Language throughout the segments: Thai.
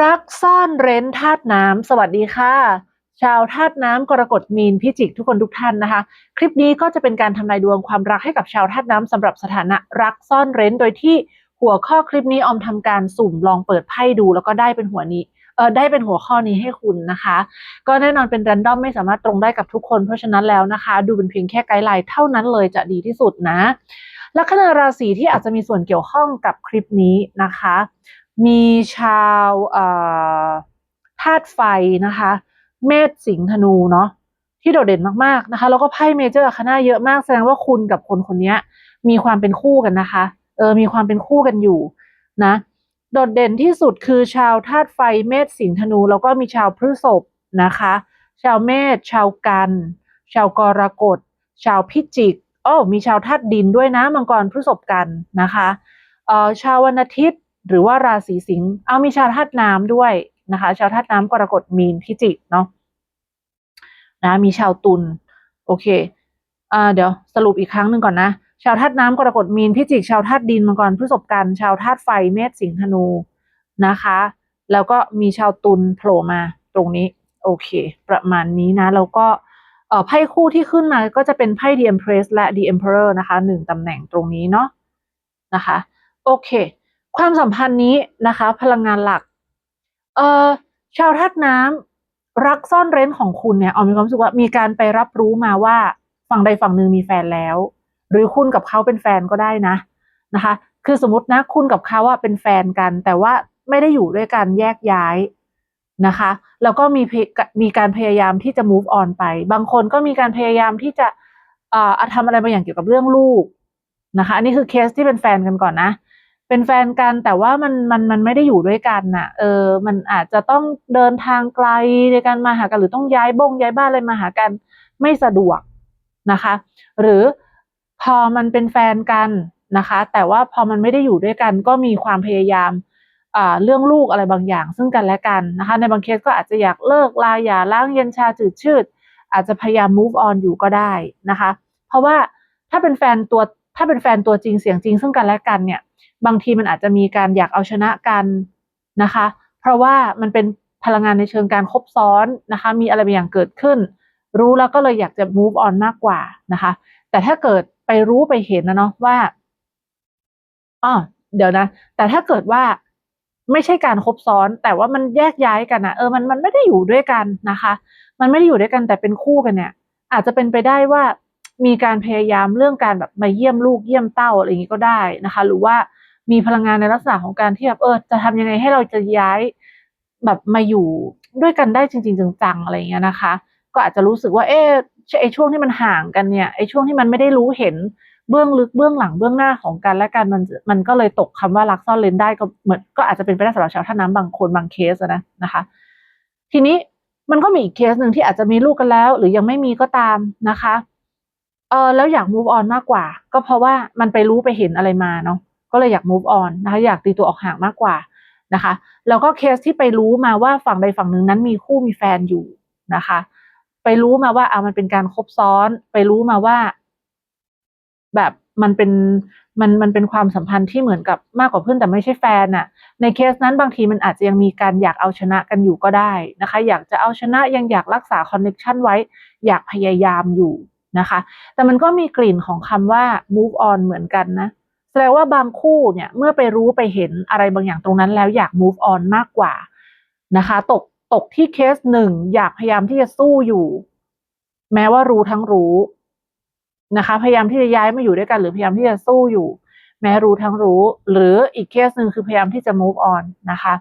รักซ่อนเร้นธาตุน้ำสวัสดีค่ะ ชาวธาตุน้ำกรกฎมีนพิจิกทุกคนทุกท่านนะคะ คลิปนี้ก็จะเป็นการทำนายดวงความรักให้กับชาวธาตุน้ำสำหรับสถานะรักซ่อนเร้นโดยที่หัวข้อคลิปนี้ออมทำการสุ่มลองเปิดไพ่ดู แล้วก็ได้เป็นหัวนี้เออได้เป็นหัวข้อนี้ให้คุณนะคะ ก็แน่นอนเป็น r รนดอมไม่สามารถตรงได้กับทุกคนเพราะฉะนั้นแล้วนะคะ ดูเป็นเพียงแค่ไกด์ไลน์เท่านั้นเลยจะดีที่สุดนะลัคนาราศีที่อาจจะมีส่วนเกี่ยวข้องกับคลิปนี้นะคะ มีชาวธาตุไฟนะคะ เมษสิงห์ธนูเนาะที่โดดเด่นมากๆนะคะ แล้วก็ไพ่เมเจอร์คณะเยอะมากแสดงว่าคุณกับคนคนนี้มีความเป็นคู่กันนะคะ เออ มีความเป็นคู่กันอยู่นะ โดดเด่นที่สุดคือชาวธาตุไฟเมษสิงห์ธนู แล้วก็มีชาวพฤษภนะคะ ชาวเมษชาวกัน ชาวกรกฎ ชาวพิจิกโอ้มีชาวธาตุดินด้วยนะมังกรพฤษภกันนะคะ เอ่อชาววันอาทิตย์ หรือว่าราศีสิงห์เอามีชาวธาตุน้ำด้วยนะคะ ชาวธาตุน้ำกรกฎมีนพิจิกเนาะนะมีชาวตุลโอเคอ่าเดี๋ยวสรุปอีกครั้งหนึ่งก่อนนะ ชาวธาตุน้ำกรกฎมีนพิจิก ชาวธาตุดินมังกรพฤษภกัน ชาวธาตุไฟเมษสิงห์ธนูนะคะ แล้วก็มีชาวตุลโผล่มาตรงนี้โอเค ประมาณนี้นะแล้วก็เอ่อไพ่คู่ที่ขึ้นมาก็จะเป็นไพ่ The Empress และ The Emperor นะคะหนึ่งตำแหน่งตรงนี้เนาะนะคะ โอเค ความสัมพันธ์นี้นะคะ พลังงานหลัก เอ่อชาวธาตุน้ำรักซ่อนเร้นของคุณเนี่ยเอามีความรู้สึกว่ามีการไปรับรู้มาว่าฝั่งใดฝั่งหนึ่งมีแฟนแล้ว หรือคุณกับเขาเป็นแฟนก็ได้นะนะคะ คือสมมตินะคุณกับเขาว่าเป็นแฟนกัน แต่ว่าไม่ได้อยู่ด้วยกันแยกย้ายนะคะ แล้วก็มีมีการพยายามที่จะ move on ไป บางคนก็มีการพยายามที่จะเอ่าทำอะไรบางอย่างเกี่ยวกับเรื่องลูกนะคะ อันนี้คือเคสที่เป็นแฟนกันก่อนนะ เป็นแฟนกันแต่ว่ามันมันมันไม่ได้อยู่ด้วยกันน่ะ เออ มันอาจจะต้องเดินทางไกลในการมาหากันหรือต้องย้ายบ้งย้ายบ้านอะไรมาหากัน ไม่สะดวกนะคะ หรือพอมันเป็นแฟนกันนะคะ แต่ว่าพอมันไม่ได้อยู่ด้วยกัน ก็มีความพยายามอ่าเรื่องลูกอะไรบางอย่าง ซึ่งกันและกันนะคะ ในบางเคสก็อาจจะอยากเลิกลาอย่าล้างเย็นชาจืดชืดอาจจะพยายาม move on อยู่ก็ได้นะคะ เพราะว่าถ้าเป็นแฟนตัว ถ้าเป็นแฟนตัวจริงเสียงจริงซึ่งกันและกันเนี่ย บางทีมันอาจจะมีการอยากเอาชนะกันนะคะ เพราะว่ามันเป็นพลังงานในเชิงการคบซ้อนนะคะ มีอะไรบางอย่างเกิดขึ้น รู้แล้วก็เลยอยากจะ move on มากกว่านะคะ แต่ถ้าเกิดไปรู้ไปเห็นนะเนาะว่าอ๋อเดี๋ยวนะ แต่ถ้าเกิดว่าไม่ใช่การคบซ้อน แต่ว่ามันแยกย้ายกันนะเออมันมันไม่ได้อยู่ด้วยกันนะคะ มันไม่ได้อยู่ด้วยกันแต่เป็นคู่กันเนี่ย อาจจะเป็นไปได้ว่า มีการพยายามเรื่องการแบบมาเยี่ยมลูกเยี่ยมเต้าอะไรอย่างนี้ก็ได้นะคะ หรือว่ามีพลังงานในลักษณะของการที่แบบเออจะทำยังไงให้เราจะย้ายแบบมาอยู่ด้วยกันได้จริง ๆ จังๆอะไรอย่างเงี้ยนะคะ ก็อาจจะรู้สึกว่าเออไอช่วงที่มันห่างกันเนี่ยไอช่วงที่มันไม่ได้รู้เห็นเบื้องลึกเบื้องหลังเบื้องหน้าของกันและกันมันมันก็เลยตกคำว่ารักซ่อนเลนได้ก็เหมือนก็อาจจะเป็นไปได้สำหรับชาวท่าน้ำบางคนบางเคสนะนะคะ ทีนี้มันก็มีอีกเคสหนึ่งที่อาจจะมีลูกกันแล้ว หรือยังไม่มีก็ตามนะคะ เออแล้วอยาก move on มากกว่า ก็เพราะว่ามันไปรู้ไปเห็นอะไรมาเนาะก็เลยอยาก move on นะคะ อยากตีตัวออกห่างมากกว่านะคะ แล้วก็เคสที่ไปรู้มาว่าฝั่งใดฝั่งหนึ่งนั้นมีคู่มีแฟนอยู่นะคะ ไปรู้มาว่าเอามันเป็นการคบซ้อน ไปรู้มาว่า แบบมันเป็นมันมันเป็นความสัมพันธ์ที่เหมือนกับมากกว่าเพื่อนแต่ไม่ใช่แฟนน่ะ ในเคสนั้นบางทีมันอาจจะยังมีการอยากเอาชนะกันอยู่ก็ได้นะคะ อยากจะเอาชนะยังอยากรักษาคอนเน็ชันไว้ อยากพยายามอยู่ นะคะ แต่มันก็มีกลิ่นของคำว่า move on เหมือนกันนะแสดงว่าบางคู่เนี่ยเมื่อไปรู้ไปเห็นอะไรบางอย่างตรงนั้นแล้วอยาก move on มากกว่านะคะตกตกที่เคสหนึ่งอยากพยายามที่จะสู้อยู่ แม้ว่ารู้ทั้งรู้นะคะ พยายามที่จะย้ายมาอยู่ด้วยกัน หรือพยายามที่จะสู้อยู่ แม้รู้ทั้งรู้ หรืออีกเคสหนึ่งคือพยายามที่จะ move on นะคะ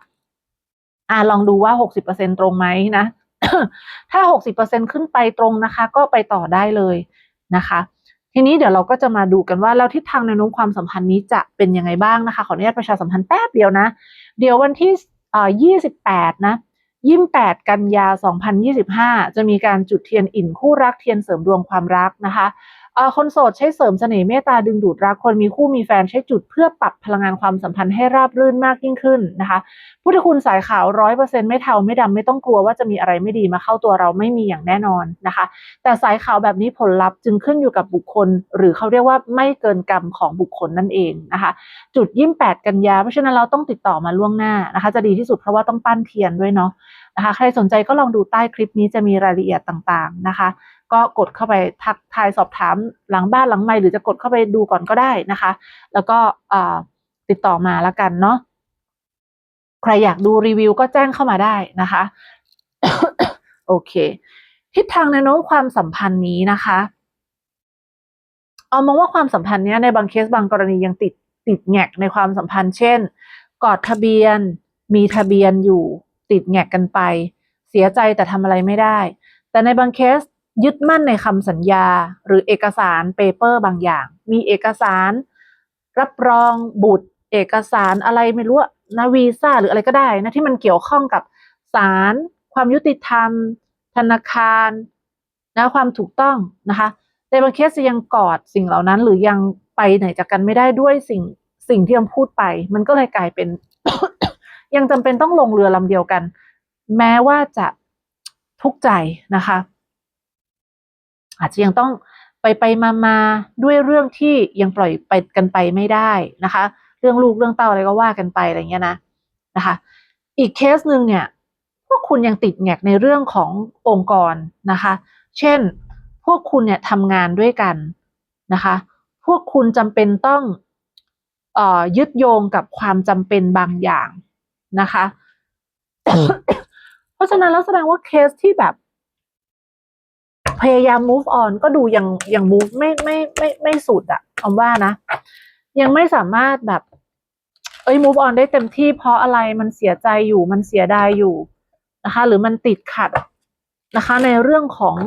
อ่าลองดูว่าหกสิบเปอร์เซ็นตรงไหมนะ ถ้า 60%ขึ้นไปตรงนะคะ ก็ไปต่อได้เลยนะคะ ทีนี้เดี๋ยวเราก็จะมาดูกันว่าแล้วทิศทางในน้มความสัมพันธ์นี้จะเป็นยังไงบ้างนะคะ ขออนุญาตประชาสัมพันธ์แป๊บเดียวนะ เดี๋ยววันที่ 28 นะยี่สิบแปดกันยา 2025 จะมีการจุดเทียนอิ่นคู่รักเทียนเสริมดวงความรักนะคะ คนโสดใช้เสริมเสน่ห์เมตตาดึงดูดรักคนมีคู่มีแฟนใช้จุดเพื่อปรับพลังงานความสัมพันธ์ให้ราบรื่นมากยิ่งขึ้นนะคะพุทธคุณสายขาวร้อยเปอร์เซ็นต์ไม่เทาไม่ดำไม่ต้องกลัวว่าจะมีอะไรไม่ดีมาเข้าตัวเราไม่มีอย่างแน่นอนนะคะ แต่สายขาวแบบนี้ผลลัพธ์จึงขึ้นอยู่กับบุคคล หรือเขาเรียกว่าไม่เกินกรรมของบุคคลนั่นเองนะคะ จุดยี่แปดกันยาเพราะฉะนั้นเราต้องติดต่อมาล่วงหน้านะคะ จะดีที่สุดเพราะว่าต้องปั้นเทียนด้วยเนาะนะคะใครสนใจก็ลองดูใต้คลิปนี้จะมีรายละเอียดต่างๆนะคะ ก็กดเข้าไปทักทายสอบถามหลังบ้านหลังไม่หรือจะกดเข้าไปดูก่อนก็ได้นะคะ แล้วก็ติดต่อมาแล้วกันเนาะใครอยากดูรีวิวก็แจ้งเข้ามาได้นะคะ โอเค ทิศทางแนโน้มความสัมพันธ์นี้นะคะเอามองว่าความสัมพันธ์เนี้ยในบางเคสบางกรณียังติดติดแงกในความสัมพันธ์ เช่น กอดทะเบียน มีทะเบียนอยู่ ติดแงกกันไป เสียใจแต่ทำอะไรไม่ได้ แต่ในบางเคส ยึดมั่นในคำสัญญา หรือเอกสารเปเปอร์บางอย่าง มีเอกสาร รับรองบุตร เอกสารอะไรไม่รู้นะวีซ่าหรืออะไรก็ได้นะที่มันเกี่ยวข้องกับศาลความยุติธรรม ธนาคารนะความถูกต้องนะคะในบางเคสยังกอดสิ่งเหล่านั้น หรือยังไปไหนจากกันไม่ได้ด้วยสิ่งสิ่งที่ยังพูดไป มันก็เลยกลายเป็น ยังจำเป็นต้องลงเรือลำเดียวกัน แม้ว่าจะทุกข์ใจนะคะ อาจจะยังต้องไปไปมามาด้วยเรื่องที่ยังปล่อยไปกันไปไม่ได้นะคะ เรื่องลูกเรื่องเต้าอะไรก็ว่ากันไปอะไรเงี้ยนะนะคะ อีกเคสหนึ่งเนี่ยพวกคุณยังติดแงกในเรื่องขององค์กรนะคะ เช่น พวกคุณเนี่ยทำงานด้วยกันนะคะ พวกคุณจำเป็นต้องออยึดโยงกับความจำเป็นบางอย่างนะคะ เพราะฉะนั้นแล้วแสดงว่าเคสที่แบบ พยายาม move on ก็ดูยังยัง move ไม่ไม่ไม่ไม่สุดอะคำว่านะ ยังไม่สามารถแบบ เอ้ย move on ได้เต็มที่เพราะอะไรมันเสียใจอยู่มันเสียดายอยู่นะคะ หรือมันติดขัดนะคะ ในเรื่องของ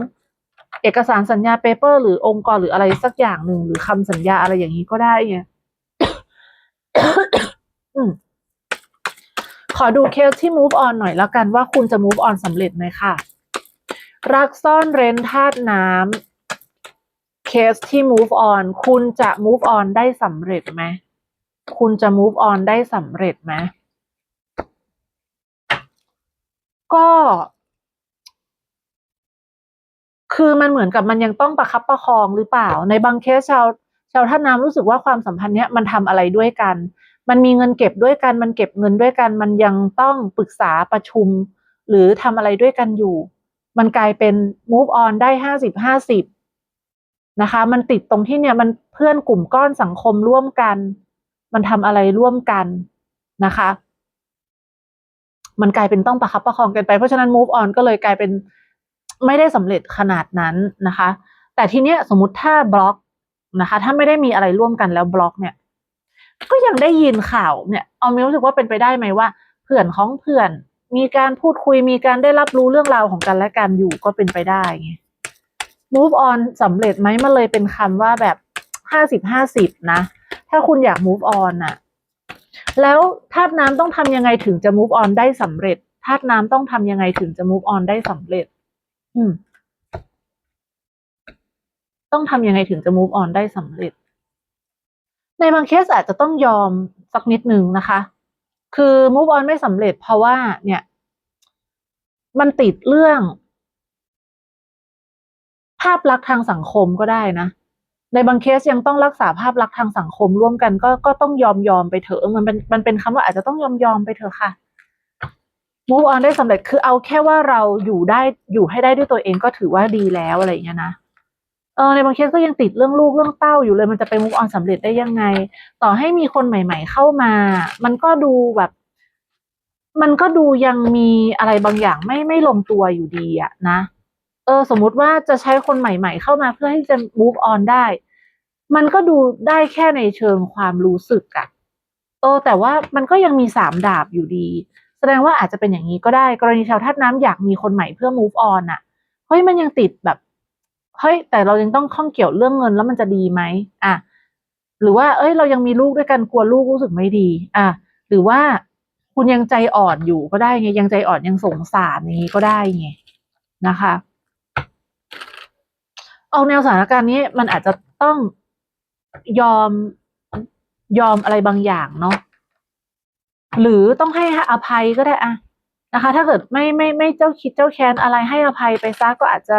เอกสารสัญญาเปเปอร์หรือองค์กรหรืออะไรสักอย่างหนึ่งหรือคำสัญญาอะไรอย่างนี้ก็ได้ไงขอดูเคสที่ move on หน่อยแล้วกันว่าคุณจะ move on สำเร็จไหมค่ะ รักซ่อนเร้นธาตุน้ำเคสที่ move on คุณจะ move on ได้สำเร็จไหม คุณจะ move on ได้สำเร็จไหม ก็ คือมันเหมือนกับมันยังต้องประคับประคองหรือเปล่า ในบางเคสชาวชาวท่าน้ำรู้สึกว่าความสัมพันธ์เนี้ยมันทำอะไรด้วยกัน มันมีเงินเก็บด้วยกัน มันเก็บเงินด้วยกัน มันยังต้องปรึกษาประชุม หรือทำอะไรด้วยกันอยู่ มันกลายเป็น move on ได้ห้าสิบห้าสิบนะคะ มันติดตรงที่เนี่ยมันเพื่อนกลุ่มก้อนสังคมร่วมกัน มันทำอะไรร่วมกันนะคะ มันกลายเป็นต้องประคับประคองกันไป เพราะฉะนั้น move on ก็เลยกลายเป็นไม่ได้สำเร็จขนาดนั้นนะคะ แต่ทีเนี้ยสมมติถ้าบล็อกนะคะ ถ้าไม่ได้มีอะไรร่วมกันแล้วบล็อกเนี่ย ก็ยังได้ยินข่าวเนี่ย เอามีรู้สึกว่าเป็นไปได้ไหมว่า เพื่อนของเพื่อน มีการพูดคุยมีการได้รับรู้เรื่องราวของกันและกันอยู่ก็เป็นไปได้ไง move on สำเร็จไหมมันเลยเป็นคำว่าแบบห้าสิบห้าสิบนะ ถ้าคุณอยาก move on น่ะแล้วธาตุน้ำต้องทำยังไงถึงจะ move on ได้สำเร็จธาตุน้ำต้องทำยังไงถึงจะ move on ได้สำเร็จ อืม ต้องทำยังไงถึงจะ move on ได้สำเร็จ ในบางเคสอาจจะต้องยอมสักนิดหนึ่งนะคะ คือ move on ไม่สำเร็จเพราะว่า เนี่ย มันติดเรื่อง ภาพลักษณ์ทางสังคมก็ได้นะในบางเคสยังต้องรักษาภาพลักษณ์ทางสังคมร่วมกัน ก็ก็ต้องยอมยอมไปเถอะมันเป็นมันเป็นคำว่าอาจจะต้องยอมยอมไปเถอะค่ะ move on ได้สำเร็จคือเอาแค่ว่าเราอยู่ได้อยู่ให้ได้ด้วยตัวเองก็ถือว่าดีแล้วอะไรอย่างเงี้ยนะ เออในบางเคสก็ยังติดเรื่องลูกเรื่องเต้าอยู่เลยมันจะไป move on สำเร็จได้ยังไง ต่อให้มีคนใหม่ ๆ เข้ามา มันก็ดูแบบ มันก็ดูยังมีอะไรบางอย่างไม่ไม่ลงตัวอยู่ดีอะนะเออ สมมุติว่าจะใช้คนใหม่ ๆ เข้ามาเพื่อให้จะ move on ได้ มันก็ดูได้แค่ในเชิงความรู้สึกอะเออ แต่ว่ามันก็ยังมีสามดาบอยู่ดี แสดงว่าอาจจะเป็นอย่างนี้ก็ได้ กรณีชาวธาตุน้ำอยากมีคนใหม่เพื่อ move on อะเฮ้ยมันยังติดแบบ เฮ้ยแต่เรายังต้องข้องเกี่ยวเรื่องเงินแล้วมันจะดีไหมอะหรือว่าเอ้ยเรายังมีลูกด้วยกันกลัวลูกรู้สึกไม่ดี อะหรือว่าคุณยังใจอ่อนอยู่ก็ได้ไงยังใจอ่อนยังสงสารอย่างนี้ก็ได้ไงนะคะออกแนวสถานการณ์นี้มันอาจจะต้องยอมยอมอะไรบางอย่างเนาะหรือต้องให้อภัยก็ได้อะนะคะ ถ้าเกิดไม่ไม่ไม่เจ้าคิดเจ้าแค้นอะไรให้อภัยไปซะก็อาจจะ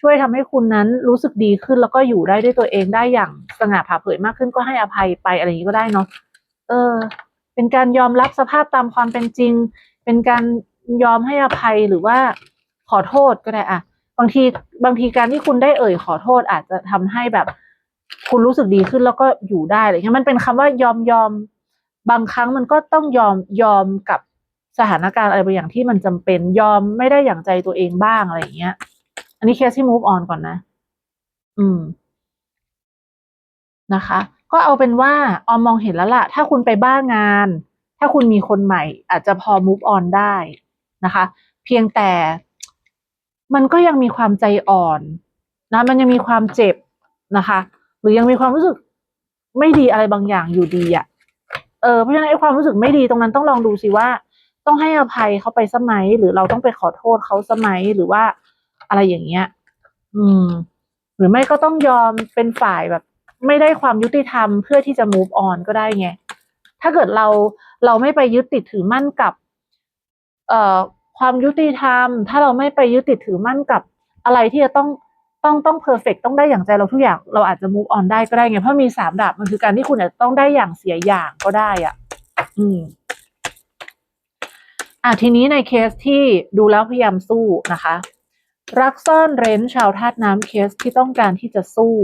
ช่วยทำให้คุณนั้นรู้สึกดีขึ้นแล้วก็อยู่ได้ด้วยตัวเองได้อย่างสง่าผ่าเผยมากขึ้นก็ให้อภัยไปอะไรอย่างนี้ก็ได้เนาะเออ เป็นการยอมรับสภาพตามความเป็นจริง เป็นการยอมให้อภัยหรือว่าขอโทษก็ได้อะบางทีบางทีการที่คุณได้เอ่ยขอโทษอาจจะทำให้แบบ คุณรู้สึกดีขึ้นแล้วก็อยู่ได้อะไรเงี้ยมันเป็นคำว่ายอมยอมบางครั้งมันก็ต้องยอมยอมกับสถานการณ์อะไรบางอย่างที่มันจำเป็นยอมไม่ได้อย่างใจตัวเองบ้างอะไรอย่างเงี้ย นนี้เคสที่ move on ก่อนนะ อืม นะคะ ก็เอาเป็นว่าออมมองเห็นแล้วล่ะ ถ้าคุณไปบ้างาน ถ้าคุณมีคนใหม่ อาจจะพอ move on ได้นะคะ เพียงแต่มันก็ยังมีความใจอ่อน นะ มันยังมีความเจ็บนะคะ หรือยังมีความรู้สึกไม่ดีอะไรบางอย่างอยู่ดีอะ่ะ เออ เพราะฉะนั้นไอ้ความรู้สึกไม่ดีตรงนั้นต้องลองดูสิว่า ต้องให้อภัยเขาไปสักไหมหรือเราต้องไปขอโทษเขาสักไหมหรือว่า อะไรอย่างเงี้ย อืม หรือไม่ก็ต้องยอมเป็นฝ่ายแบบ ไม่ได้ความยุติธรรมเพื่อที่จะ move on ก็ได้ไง ถ้าเกิดเราเราไม่ไปยึดติดถือมั่นกับ เอ่อความยุติธรรม ถ้าเราไม่ไปยึดติดถือมั่นกับอะไรที่จะต้องต้องต้องเพอร์เฟกต้องได้อย่างใจเราทุกอย่างเราอาจจะ move on ได้ก็ได้ไง เพราะมีสามดาบมันคือการที่คุณอาจจะต้องได้อย่างเสียอย่างก็ได้อะ อืม อะทีนี้ในเคสที่ดูแล้วพยายามสู้นะคะ รักซ่อนเร้นชาวธาตุน้ำเคสที่ต้องการที่จะสู้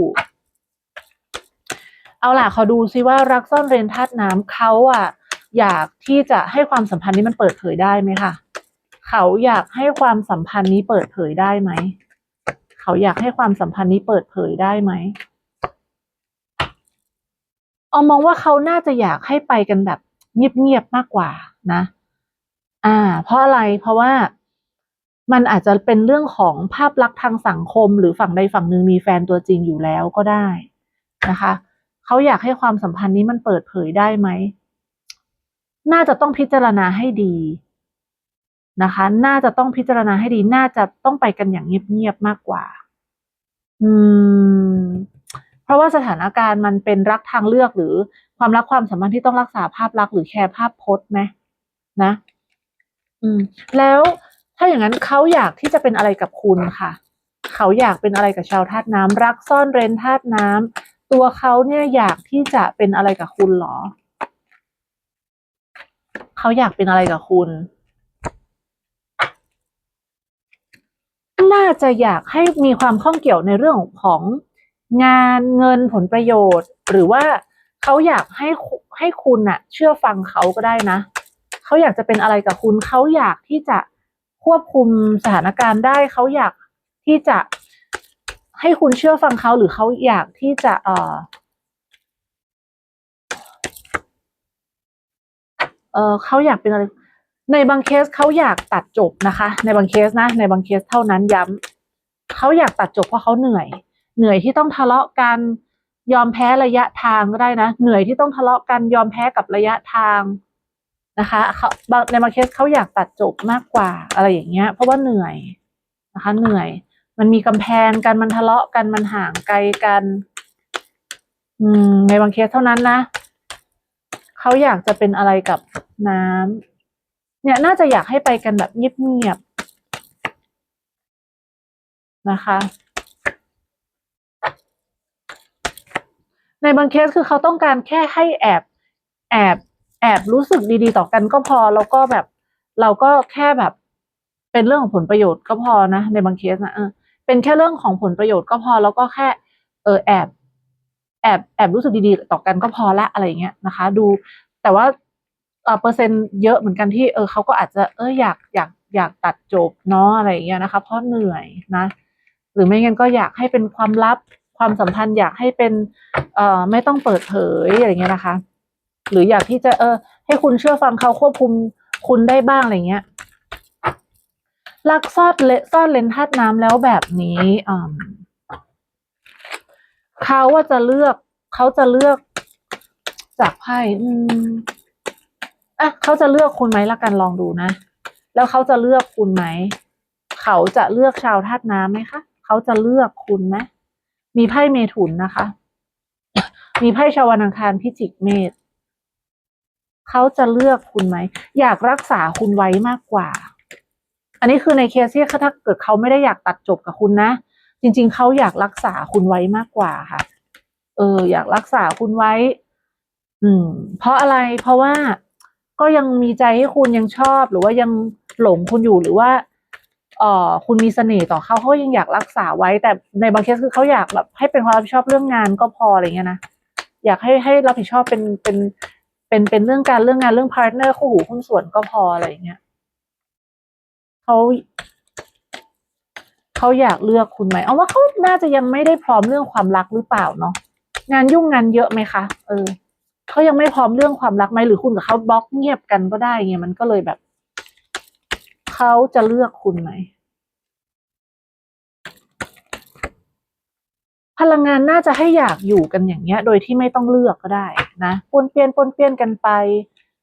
เอาล่ะขอดูซิว่ารักซ่อนเร้นธาตุน้ำเขาอะ อยากที่จะให้ความสัมพันธ์นี้มันเปิดเผยได้ไหมคะเขาอยากให้ความสัมพันธ์นี้เปิดเผยได้ไหมเขาอยากให้ความสัมพันธ์นี้เปิดเผยได้ไหมออมมองว่าเขาน่าจะอยากให้ไปกันแบบเงียบๆมากกว่านะ อ่า เพราะอะไรเพราะว่า มันอาจจะเป็นเรื่องของภาพลักษณ์ทางสังคม หรือฝั่งใดฝั่งหนึ่งมีแฟนตัวจริงอยู่แล้วก็ได้นะคะเขาอยากให้ความสัมพันธ์นี้มันเปิดเผยได้ไหม น่าจะต้องพิจารณาให้ดีนะคะ น่าจะต้องพิจารณาให้ดี น่าจะต้องไปกันอย่างเงียบๆมากกว่า อืม เพราะว่าสถานการณ์มันเป็นรักทางเลือกหรือความรักความสัมพันธ์ที่ต้องรักษาภาพลักษณ์หรือแคร์ภาพพจน์ไหมนะ อืม แล้ว ถ้าอย่างนั้นเขาอยากที่จะเป็นอะไรกับคุณค่ะ เขาอยากเป็นอะไรกับชาวธาตุน้ำรักซ่อนเร้นธาตุน้ำตัวเขาเนี่ยอยากที่จะเป็นอะไรกับคุณเหรอ เขาอยากเป็นอะไรกับคุณ น่าจะอยากให้มีความข้องเกี่ยวในเรื่องของงานเงินผลประโยชน์ หรือว่าเขาอยากให้ให้คุณน่ะ เชื่อฟังเขาก็ได้นะ เขาอยากจะเป็นอะไรกับคุณ เขาอยากที่จะ ควบคุมสถานการณ์ได้เขาอยากที่จะให้คุณเชื่อฟังเขาหรือเขาอยากที่จะเออเออเขาอยากเป็นอะไร ในบางเคสเขาอยากตัดจบนะคะ ในบางเคสนะ ในบางเคสเท่านั้นย้ำเขาอยากตัดจบเพราะเขาเหนื่อย เหนื่อยที่ต้องทะเลาะกันยอมแพ้ระยะทางก็ได้นะ เหนื่อยที่ต้องทะเลาะกันยอมแพ้กับระยะทาง นะคะเขาในบางเคสเขาอยากตัดจบมากกว่าอะไรอย่างเงี้ย เพราะว่าเหนื่อยนะคะ เหนื่อย มันมีกำแพงกันมันทะเลาะกันมันห่างไกลกัน อืม ในบางเคสเท่านั้นนะเขาอยากจะเป็นอะไรกับน้ำเนี่ยน่าจะอยากให้ไปกันแบบเงียบๆนะคะ ในบางเคสคือเขาต้องการแค่ให้แอบแอบ แอบรู้สึกดีๆ ต่อกันก็พอแล้วก็แบบ เราก็แค่แบบ เป็นเรื่องของผลประโยชน์ก็พอนะในบางเคสนะเออเป็นแค่เรื่องของผลประโยชน์ก็พอแล้วก็แค่ เออแอบแอบแอบรู้สึกดีๆ ต่อกันก็พอละอะไรเงี้ยนะคะ ดูแต่ว่าเปอร์เซ็นต์เยอะเหมือนกันที่เออเขาก็อาจจะเอออยากอยากอยากตัดจบเนาะอะไรเงี้ยนะคะ เพราะเหนื่อยนะ หรือไม่งั้นก็อยากให้เป็นความลับความสัมพันธ์อยากให้เป็นเอ่อไม่ต้องเปิดเผยอะไรเงี้ยนะคะ หรืออยากที่จะเออ ให้คุณเชื่อฟังเขาควบคุมคุณได้บ้างอะไรเงี้ยลักซ่อนเลซ่อนเลนธาตุน้ำแล้วแบบนี้อ่าเขาว่าจะเลือกเขาจะเลือกจากไพ่อืมอะเขาจะเลือกคุณไหมละกันลองดูนะ แล้วเขาจะเลือกคุณไหม เขาจะเลือกชาวธาตุน้ำไหมคะ เขาจะเลือกคุณไหมมีไพ่เมถุนนะคะ มีไพ่ชาวนังคารพิจิกเมษ เขาจะเลือกคุณไหม อยากรักษาคุณไว้มากกว่า อันนี้คือในเคสที่ถ้าเกิดเขาไม่ได้อยากตัดจบกับคุณนะ จริง ๆ เขาอยากรักษาคุณไว้มากกว่าค่ะ เออ อยากรักษาคุณไว้ อืม เพราะอะไร เพราะว่าก็ยังมีใจให้คุณยังชอบ หรือว่ายังหลงคุณอยู่หรือว่าเอ่อคุณมีเสน่ห์ต่อเขาเขายังอยากรักษาไว้ แต่ในบางเคสคือเขาอยากแบบให้เป็นความรับผิดชอบเรื่องงานก็พออะไรเงี้ยนะอยากให้ให้รับผิดชอบเป็นเป็น เป็นเป็นเรื่องการเรื่องงานเรื่องพาร์ทเนอร์คู่หูหุ้นส่วนก็พออะไรเงี้ยเขาเขาอยากเลือกคุณไหมเอาว่าเขาน่าจะยังไม่ได้พร้อมเรื่องความรักหรือเปล่าเนาะงานยุ่งงานเยอะไหมคะเออเขายังไม่พร้อมเรื่องความรักไหมหรือคุณกับเขาบล็อกเงียบกันก็ได้ไงมันก็เลยแบบเขาจะเลือกคุณไหม ลังงานน่าจะให้อยากอยู่กันอย่างเงี้ย โดยที่ไม่ต้องเลือกก็ได้นะปนเปี้ยนปนเปี้ยนกันไป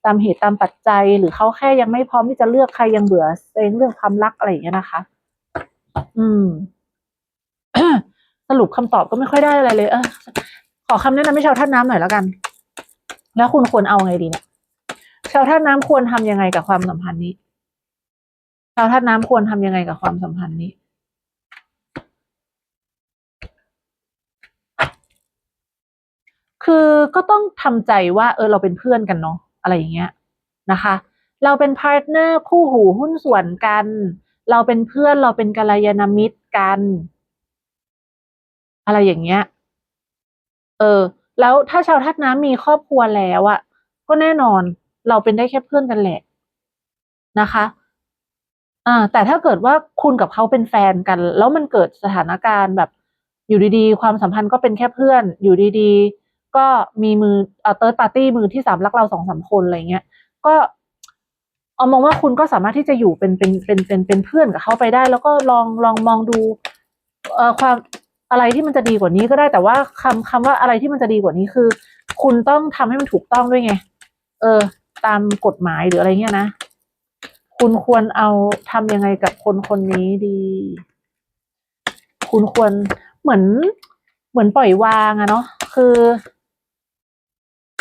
ตามเหตุตามปัจจัย หรือเขาแค่ยังไม่พร้อมที่จะเลือกใครยังเบื่อเองเรื่องความรักอะไรอย่างเงี้ยนะคะ อืมสรุปคำตอบก็ไม่ค่อยได้อะไรเลย เออขอคำแนะนำให้ชาวท่าตุน้ำหน่อยแล้วกัน แล้วคุณควรเอาไงดีเนี่ย ชาวท่าตุน้ำควรทำยังไงกับความสัมพันธ์นี้ ชาวท่าตุน้ำควรทำยังไงกับความสัมพันธ์นี้ คือก็ต้องทำใจว่าเออเราเป็นเพื่อนกันเนาะอะไรอย่างเงี้ยนะคะ เราเป็นพาร์ทเนอร์คู่หูหุ้นส่วนกัน เราเป็นเพื่อนเราเป็นกัลยาณมิตรกัน อะไรอย่างเงี้ย เออ แล้วถ้าชาวทัดน้ำมีครอบครัวแล้วอะก็แน่นอนเราเป็นได้แค่เพื่อนกันแหละนะคะอ่าแต่ถ้าเกิดว่าคุณกับเขาเป็นแฟนกัน แล้วมันเกิดสถานการณ์แบบอยู่ดีๆ ความสัมพันธ์ก็เป็นแค่เพื่อน อยู่ดีๆ ก็มีมือเอ่อเติร์ดปาร์ตี้มือที่สามรักเราสองสามคนอะไรเงี้ยก็เอามองว่าคุณก็สามารถที่จะอยู่เป็นเป็นเป็นเป็นเป็นเพื่อนกับเขาไปได้ แล้วก็ลองลองมองดูเอ่อความอะไรที่มันจะดีกว่านี้ก็ได้แต่ว่าคำคำว่าอะไรที่มันจะดีกว่านี้คือ คุณต้องทำให้มันถูกต้องด้วยไง เออ ตามกฎหมายหรืออะไรเงี้ยนะคุณควรเอาทำยังไงกับคนคนนี้ดี คุณควรเหมือนเหมือนปล่อยวางอะเนาะคือ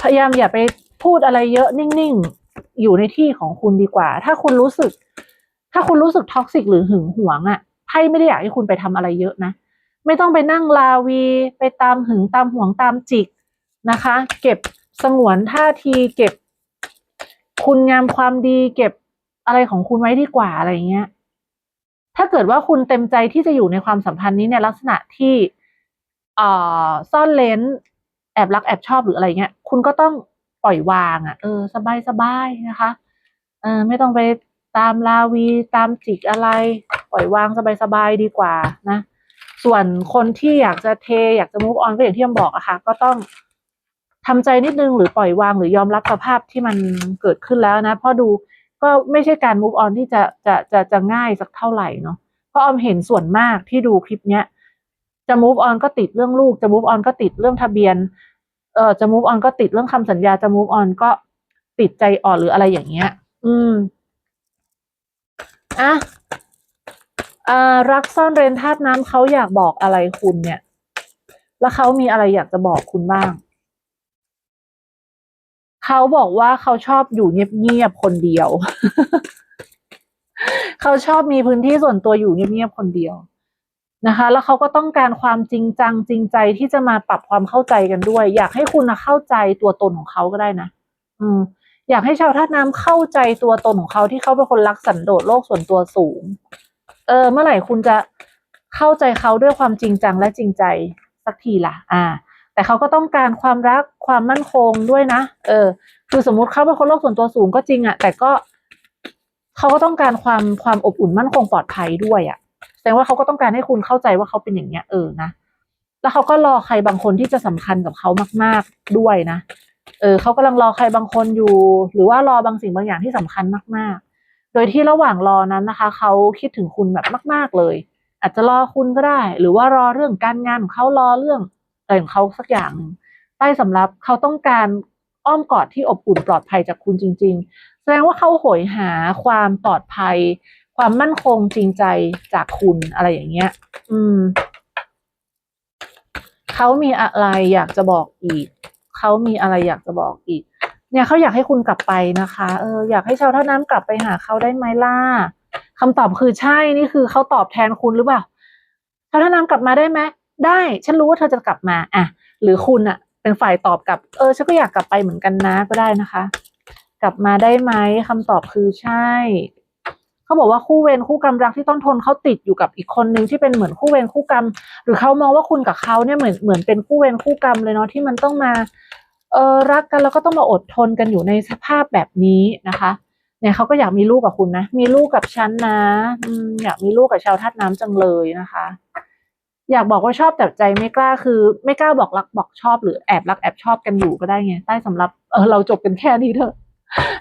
พยายามอย่าไปพูดอะไรเยอะนิ่งๆ อยู่ในที่ของคุณดีกว่า ถ้าคุณรู้สึก ถ้าคุณรู้สึกท็อกซิกหรือหึงหวงอะไพ่ไม่ได้อยากให้คุณไปทำอะไรเยอะนะ ไม่ต้องไปนั่งลาวี ไปตามหึงตามหวงตามจิกนะคะ เก็บสงวนท่าทีเก็บ คุณงามความดี เก็บอะไรของคุณไว้ดีกว่าอะไรเงี้ย ถ้าเกิดว่าคุณเต็มใจที่จะอยู่ในความสัมพันธ์นี้ในลักษณะที่อ่อซ่อนเลนแอบรักแอบชอบหรืออะไรเงี้ย คุณก็ต้องปล่อยวางอะ่ะ เออ สบายสบายนะคะ เออ ไม่ต้องไปตามลาวีตามจิกอะไร ปล่อยวางสบายสบายดีกว่านะ ส่วนคนที่อยากจะเท อยากจะ move on ก็อย่างที่ยมบอกอะค่ะ ก็ต้องทำใจนิดนึงหรือปล่อยวางหรือยอมรับสภาพที่มันเกิดขึ้นแล้วนะเพราะดูก็ไม่ใช่การ move on ที่จะจะจะจะง่ายสักเท่าไหร่เนาะเพราะออมเห็นส่วนมากที่ดูคลิปเนี้ยจะ move on ก็ติดเรื่องลูกจะ move on ก็ติดเรื่องทะเบียน ออจะ move on ก็ติดเรื่องคำสัญญาจะ move on ก็ติดใจอ่อนหรืออะไรอย่างเงี้ย อืมอะอ่ารักซ่อนเร้นธาตุน้ำเขาอยากบอกอะไรคุณเนี่ย แล้วเขามีอะไรอยากจะบอกคุณบ้าง เขาบอกว่าเขาชอบอยู่เงียบๆคนเดียว เขาชอบมีพื้นที่ส่วนตัวอยู่เงียบๆคนเดียว นะคะ แล้วเขาก็ต้องการความจริงจังจริงใจที่จะมาปรับความเข้าใจกันด้วย อยากให้คุณนะเข้าใจตัวตนของเขาก็ได้นะ อืมอยากให้ชาวธาตุน้ำเข้าใจตัวตนของเขาที่เขาเป็นคนรักสันโดษโลกส่วนตัวสูง เออ เมื่อไหร่คุณจะเข้าใจเขาด้วยความจริงจังและจริงใจสักทีล่ะ อ่า แต่เขาก็ต้องการความรักความมั่นคงด้วยนะ เออ คือสมมุติเขาเป็นคนโลกส่วนตัวสูงก็จริงอะแต่ก็เขาก็ต้องการความความอบอุ่นมั่นคงปลอดภัยด้วยอะ แสดงว่าเขาก็ต้องการให้คุณเข้าใจว่าเขาเป็นอย่างเงี้ยเออนะแล้วเขาก็รอใครบางคนที่จะสำคัญกับเขามาก ๆด้วยนะเออเขากำลังรอใครบางคนอยู่ หรือว่ารอบางสิ่งบางอย่างที่สำคัญมาก ๆ โดยที่ระหว่างรอนั้นนะคะเขาคิดถึงคุณแบบมาก ๆเลย อาจจะรอคุณก็ได้ หรือว่ารอเรื่องการงานของเขารอเรื่องอะไรของเขาสักอย่างหนึ่งใต้สำรับเขาต้องการอ้อมกอดที่อบอุ่นปลอดภัยจากคุณจริง ๆ แสดงว่าเขาโหยหาความปลอดภัย ความมั่นคงจริงใจจากคุณอะไรอย่างเงี้ย อืม เขามีอะไรอยากจะบอกอีก เขามีอะไรอยากจะบอกอีก เนี่ยเขาอยากให้คุณกลับไปนะคะ เอออยากให้ชาวท่าน้ำกลับไปหาเขาได้ไหมล่ะคำตอบคือใช่นี่คือเขาตอบแทนคุณหรือเปล่าชาวท่าน้ำกลับมาได้ไหมได้ ฉันรู้ว่าเธอจะกลับมา อะ หรือคุณอะ เป็นฝ่ายตอบกลับ เออ ฉันก็อยากกลับไปเหมือนกันนะ ก็ได้นะคะ กลับมาได้ไหมคำตอบคือใช่ เขาบอกว่าคู่เวรคู่กรรมรักที่ต้องทนเขาติดอยู่กับอีกคนนึงที่เป็นเหมือนคู่เวรคู่กรรม หรือเขามองว่าคุณกับเขาเนี่ยเหมือนเหมือนเป็นคู่เวรคู่กรรมเลยเนาะที่มันต้องมาเออรักกันแล้วก็ต้องมาอดทนกันอยู่ในสภาพแบบนี้นะคะเนี่ยเขาก็อยากมีลูกกับคุณนะ มีลูกกับฉันนะอยากมีลูกกับชาวธาตุน้ำจังเลยนะคะ อยากบอกว่าชอบแต่ใจไม่กล้าคือ ไม่กล้าบอกรักบอกชอบหรือแอบรักแอบชอบกันอยู่ก็ได้ไงใต้สำหรับเออเราจบกันแค่นี้เถอะ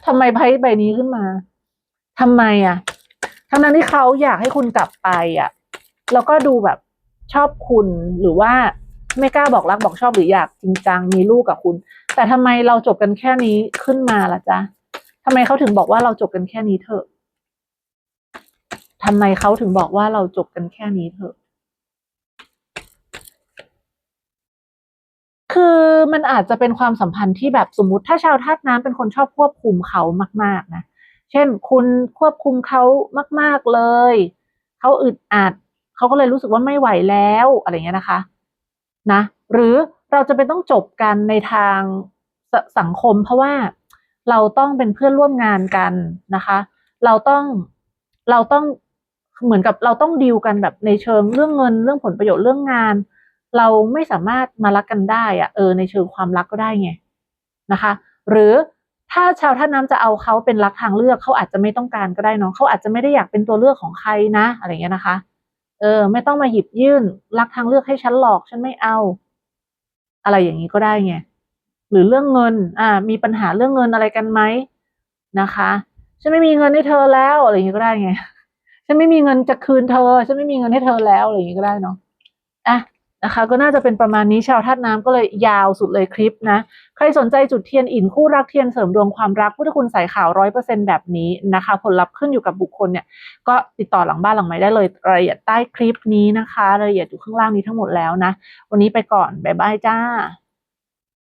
ทำไมไพ่ใบนี้ขึ้นมาทำไมอะ ทั้งนั้นที่เขาอยากให้คุณกลับไปอะ แล้วก็ดูแบบชอบคุณหรือว่าไม่กล้าบอกรักบอกชอบหรืออยากจริงจังมีลูกกับคุณ แต่ทำไมเราจบกันแค่นี้ขึ้นมาล่ะจ๊ะทำไมเขาถึงบอกว่าเราจบกันแค่นี้เถอะทำไมเขาถึงบอกว่าเราจบกันแค่นี้เถอะ คือมันอาจจะเป็นความสัมพันธ์ที่แบบสมมติถ้าชาวธาตุน้ำเป็นคนชอบควบคุมเขามาก ๆ นะ เช่นคุณควบคุมเขามาก ๆเลย เขาอึดอัดเขาก็เลยรู้สึกว่าไม่ไหวแล้วอะไรเงี้ยนะคะนะหรือเราจะเป็นต้องจบกันในทางสสังคม เพราะว่าเราต้องเป็นเพื่อนร่วมงานกันนะคะ เราต้องเราต้องเหมือนกับเราต้องดีลกันแบบในเชิงเรื่องเงินเรื่องผลประโยชน์เรื่องงาน เราไม่สามารถมารักกันได้อะเออในเชิงความรักก็ได้ไงนะคะ หรือ ถ้าชาวท่าน้ำจะเอาเขาเป็นรักทางเลือกเขาอาจจะไม่ต้องการก็ได้เนาะเขาอาจจะไม่ได้อยากเป็นตัวเลือกของใครนะ อะไรเงี้ยนะคะ เออ ไม่ต้องมาหยิบยื่นรักทางเลือกให้ฉันหลอกฉันไม่เอา อะไรอย่างนี้ก็ได้ไงหรือเรื่องเงิน อ่า มีปัญหาเรื่องเงินอะไรกันไหมนะคะฉันไม่มีเงินให้เธอแล้วอะไรอย่างนี้ก็ได้ไงฉันไม่มีเงินจะคืนเธอฉันไม่มีเงินให้เธอแล้วอะไรอย่างนี้ก็ได้เนาะอะนะคะ ก็น่าจะเป็นประมาณนี้ชาวธาตุน้ำก็เลยยาวสุดเลยคลิปนะ ใครสนใจจุดเทียนอินคู่รักเทียนเสริมดวงความรักพุทธคุณใส่ขาวร้อยเปอร์เซ็นแบบนี้นะคะ ผลลัพธ์ขึ้นอยู่กับบุคคลเนี่ย ก็ติดต่อหลังบ้านหลังไม้ได้เลยรายละเอียดใต้คลิปนี้นะคะรายละเอียดอยู่ข้างล่างนี้ทั้งหมดแล้วนะ วันนี้ไปก่อนบ๊ายบายจ้า